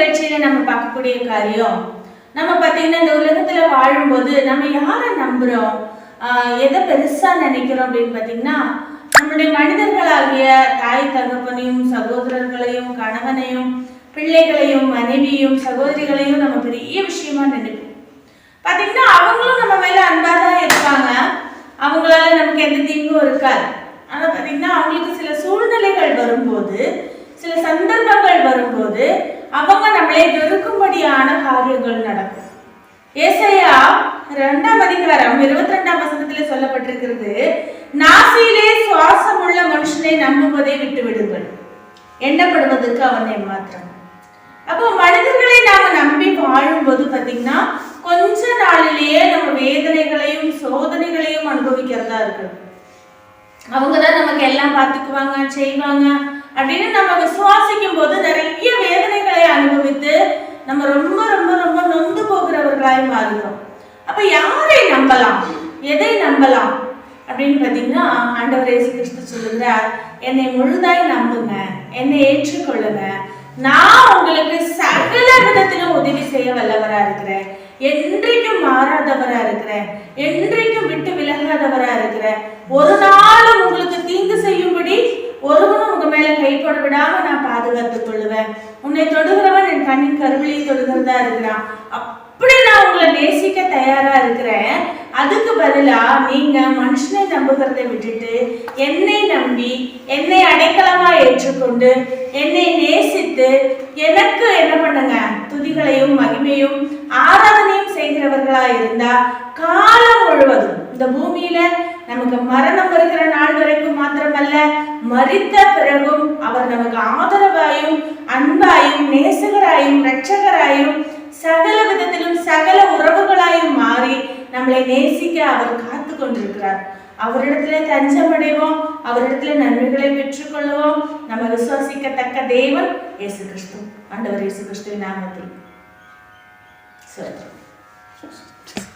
நிகழ்ச்சியில நம்ம பார்க்கக்கூடிய காரியம் நம்ம பார்த்தீங்கன்னா இந்த உலகத்துல வாழும்போது நம்ம யாரை நம்புறோம்? எதை பெருசா நினைக்கிறோம் அப்படின்னு பார்த்தீங்கன்னா நம்மளுடைய மனிதர்களாகிய தாய் தகப்பனையும் சகோதரர்களையும் கணவனையும் பிள்ளைகளையும் மனைவியும் சகோதரிகளையும் நம்ம பெரிய விஷயமா நினைப்போம். பார்த்தீங்கன்னா அவங்களும் நம்ம மேல அன்பா தான் இருப்பாங்க. அவங்களால நமக்கு எந்த தீங்கும் இருக்காது. ஆனா பார்த்தீங்கன்னா அவங்களுக்கு சில சூழ்நிலைகள் வரும்போது சில சந்தர்ப்பங்கள் வரும்போது அவங்க நம்மளை வெறுக்கும்படியான காரியங்கள் நடக்கும். ஏசையா ரெண்டாம் அதிகாரம் இருபத்தி ரெண்டாம் வசனத்துல சொல்லப்பட்டிருக்கிறது நாசியிலே சுவாசம் உள்ள மனுஷனை நம்புவதை விட்டு விடுங்கள். எண்ணப்படுவதற்கு அவனை மாத்திரம் அப்போ மனிதர்களை நாம நம்பி வாழும்போது பாத்தீங்கன்னா கொஞ்ச நாளிலேயே நம்ம வேதனைகளையும் சோதனைகளையும் அனுபவிக்கிறதா இருக்கு அவங்க தான் நமக்கு எல்லாம் பார்த்துக்குவாங்க செய்வாங்க அப்படின்னு நம்ம விசுவாசிக்கும் போது நிறைய வேதனைகள் மாதிரி மாறுகிறோம் அப்ப யாரை நம்பலாம்? எதை நம்பலாம்? அப்படின்னு பார்த்தீங்கன்னா ஆண்டவர் இயேசு கிறிஸ்து சொல்லுகிறார் என்னை முழுதாய் நம்புங்க என்னை ஏற்றுக்கொள்ளுங்க. நான் உங்களுக்கு சகல விதத்திலும் உதவி செய்ய வல்லவரா இருக்கிறேன். என்றைக்கும் மாறாதவரா இருக்கிறேன். என்றைக்கும் விட்டு விலகாதவரா இருக்கிறேன். ஒரு நாளும் உங்களுக்கு தீங்கு செய்யும்படி ஒரு மேல கைப்பட விடாம நான் பாதுகாத்துக் கொள்ளுவேன். உன்னை தொடுகிறவன் என் கண்ணின் கருவிலையும் தொடுகிறதா இருக்கிறான். அப்படி நான் உங்களை நேசிக்க தயாரா இருக்கிறேன். அதுக்கு பதிலா நீங்க மனுஷனை நம்புகிறதை விட்டுட்டு என்னை நம்பி என்னை அடைக்கலமா ஏற்றுக்கொண்டு என்னை நேசித்து எனக்கு என்ன பண்ணுங்க? துதிகளையும் மகிமையும் ஆராதனையும் செய்கிறவர்கள் இருந்தா காலம் முழுவதும். இந்த பூமியில நமக்கு மரணம் வருகிற நாள் வரைக்கும் மாத்திரமல்ல மறித்த பிறகும் அவர் நமக்கு ஆதரவாயும் அன்பாயும் நேசகராயும் ரட்சகராயும் சகல விதத்திலும் சகல உறவுகளாயும் மாறி நம்மளை நேசிக்க அவர் காத்து கொண்டிருக்கிறார். அவரிடத்துல தஞ்சமடைவோம் அவரிடத்துல நன்மைகளை பெற்றுக்கொள்வோம். நம்ம விசுவாசிக்கத்தக்க தேவன் இயேசு கிறிஸ்து. ஆண்டவர் இயேசு கிறிஸ்துவின் நாமத்தில் சரி just